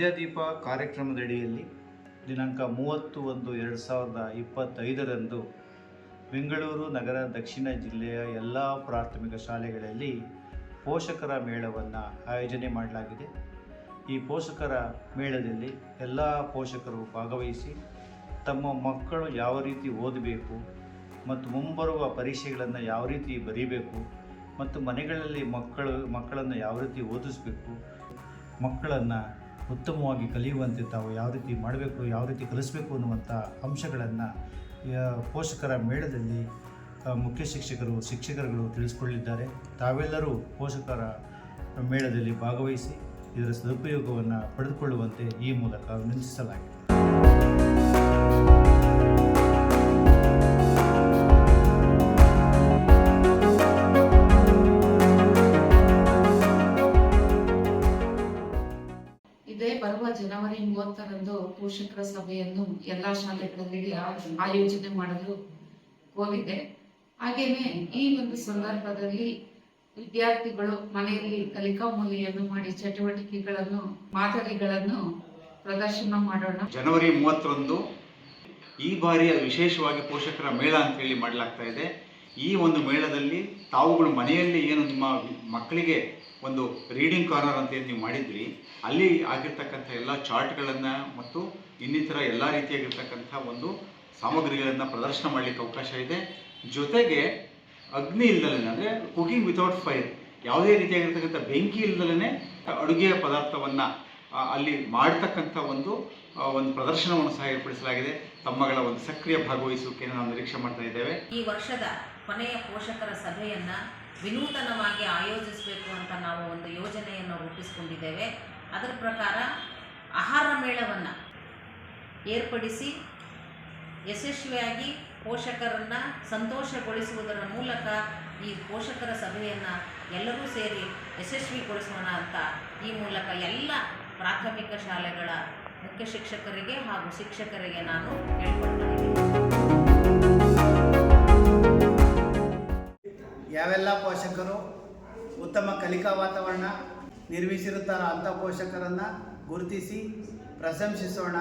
ವಿದ್ಯಾದೀಪ ಕಾರ್ಯಕ್ರಮದಡಿಯಲ್ಲಿ ದಿನಾಂಕ ಮೂವತ್ತು ಒಂದು ಎರಡು ಸಾವಿರದ ಇಪ್ಪತ್ತೈದರಂದು ಬೆಂಗಳೂರು ನಗರ ದಕ್ಷಿಣ ಜಿಲ್ಲೆಯ ಎಲ್ಲ ಪ್ರಾಥಮಿಕ ಶಾಲೆಗಳಲ್ಲಿ ಪೋಷಕರ ಮೇಳವನ್ನು ಆಯೋಜನೆ ಮಾಡಲಾಗಿದೆ. ಈ ಪೋಷಕರ ಮೇಳದಲ್ಲಿ ಎಲ್ಲ ಪೋಷಕರು ಭಾಗವಹಿಸಿ ತಮ್ಮ ಮಕ್ಕಳು ಯಾವ ರೀತಿ ಓದಬೇಕು ಮತ್ತು ಮುಂಬರುವ ಪರೀಕ್ಷೆಗಳನ್ನು ಯಾವ ರೀತಿ ಬರೀಬೇಕು ಮತ್ತು ಮನೆಗಳಲ್ಲಿ ಮಕ್ಕಳು ಮಕ್ಕಳನ್ನು ಯಾವ ರೀತಿ ಓದಿಸಬೇಕು ಮಕ್ಕಳನ್ನು ಉತ್ತಮವಾಗಿ ಕಲಿಯುವಂತೆ ತಾವು ಯಾವ ರೀತಿ ಮಾಡಬೇಕು, ಯಾವ ರೀತಿ ಕಲಿಸಬೇಕು ಅನ್ನುವಂಥ ಅಂಶಗಳನ್ನು ಪೋಷಕರ ಮೇಳದಲ್ಲಿ ಮುಖ್ಯ ಶಿಕ್ಷಕರು, ಶಿಕ್ಷಕರುಗಳು ತಿಳಿಸ್ಕೊಳ್ಳಿದ್ದಾರೆ ತಾವೆಲ್ಲರೂ ಪೋಷಕರ ಮೇಳದಲ್ಲಿ ಭಾಗವಹಿಸಿ ಇದರ ಸದುಪಯೋಗವನ್ನು ಪಡೆದುಕೊಳ್ಳುವಂತೆ ಈ ಮೂಲಕ ವಿನಂತಿಸಲಾಗಿದೆ. ಜನವರಿ ಮೂವತ್ತರಂದು ಪೋಷಕರ ಸಭೆಯನ್ನು ಎಲ್ಲಾ ಶಾಲೆಗಳಲ್ಲಿ ಆಯೋಜನೆ ಮಾಡಲು ಕೋರಿದೆ ಹಾಗೇನೆ ಈ ಒಂದು ಸಂದರ್ಭದಲ್ಲಿ ವಿದ್ಯಾರ್ಥಿಗಳು ಮನೆಯಲ್ಲಿ ಕಲಿಕಾ ಮೂಲೆಯನ್ನು ಮಾಡಿ ಚಟುವಟಿಕೆಗಳನ್ನು, ಮಾದರಿಗಳನ್ನು ಪ್ರದರ್ಶನ ಮಾಡೋಣ. ಜನವರಿ ಮೂವತ್ತರಂದು ಈ ಬಾರಿಯ ವಿಶೇಷವಾಗಿ ಪೋಷಕರ ಮೇಳ ಅಂತೇಳಿ ಮಾಡಲಾಗ್ತಾ ಇದೆ. ಈ ಒಂದು ಮೇಳದಲ್ಲಿ ತಾವುಗಳು ಮನೆಯಲ್ಲಿ ಏನು ನಿಮ್ಮ ಮಕ್ಕಳಿಗೆ ಒಂದು ರೀಡಿಂಗ್ ಕಾರ್ನರ್ ಅಂತ ಏನು ನೀವು ಮಾಡಿದ್ರಿ, ಅಲ್ಲಿ ಆಗಿರ್ತಕ್ಕಂಥ ಎಲ್ಲ ಚಾರ್ಟ್ಗಳನ್ನು ಮತ್ತು ಇನ್ನಿತರ ಎಲ್ಲ ರೀತಿಯಾಗಿರ್ತಕ್ಕಂಥ ಒಂದು ಸಾಮಗ್ರಿಗಳನ್ನು ಪ್ರದರ್ಶನ ಮಾಡಲಿಕ್ಕೆ ಅವಕಾಶ ಇದೆ. ಜೊತೆಗೆ ಅಗ್ನಿ ಇಲ್ದಲೇ ಅಂದರೆ ಕುಕಿಂಗ್ ವಿತೌಟ್ ಫೈರ್ ಯಾವುದೇ ರೀತಿಯಾಗಿರ್ತಕ್ಕಂಥ ಬೆಂಕಿ ಇಲ್ದಲೇ ಅಡುಗೆಯ ಪದಾರ್ಥವನ್ನು ಅಲ್ಲಿ ಮಾಡ್ತಕ್ಕಂಥ ಒಂದು ಒಂದು ಪ್ರದರ್ಶನವನ್ನು ಸಹ ಏರ್ಪಡಿಸಲಾಗಿದೆ. ತಮ್ಮಗಳ ಒಂದು ಸಕ್ರಿಯ ಭಾಗವಹಿಸುವಿಕೆಯನ್ನು ನಾವು ನಿರೀಕ್ಷೆ ಮಾಡ್ತಾ ಇದ್ದೇವೆ. ಈ ವರ್ಷದ ಕೊನೆಯ ಪೋಷಕರ ಸಭೆಯನ್ನು ವಿನೂತನವಾಗಿ ಆಯೋಜಿಸಬೇಕು ಅಂತ ನಾವು ಒಂದು ಯೋಜನೆಯನ್ನು ರೂಪಿಸಿಕೊಂಡಿದ್ದೇವೆ. ಅದರ ಪ್ರಕಾರ ಆಹಾರ ಮೇಳವನ್ನು ಏರ್ಪಡಿಸಿ ಯಶಸ್ವಿಯಾಗಿ ಪೋಷಕರನ್ನು ಸಂತೋಷಗೊಳಿಸುವುದರ ಮೂಲಕ ಈ ಪೋಷಕರ ಸಭೆಯನ್ನು ಎಲ್ಲರೂ ಸೇರಿ ಯಶಸ್ವಿಗೊಳಿಸೋಣ ಅಂತ ಈ ಮೂಲಕ ಎಲ್ಲ ಪ್ರಾಥಮಿಕ ಶಾಲೆಗಳ ಮುಖ್ಯ ಶಿಕ್ಷಕರಿಗೆ ಹಾಗೂ ಶಿಕ್ಷಕರಿಗೆ ನಾನು ಹೇಳ್ಕೊಡ್ತೀನಿ. ಯಾವೆಲ್ಲ ಪೋಷಕರು ಉತ್ತಮ ಕಲಿಕಾ ವಾತಾವರಣ ನಿರ್ಮಿಸಿರುತ್ತಾರೋ ಅಂಥ ಪೋಷಕರನ್ನು ಗುರುತಿಸಿ ಪ್ರಶಂಸಿಸೋಣ.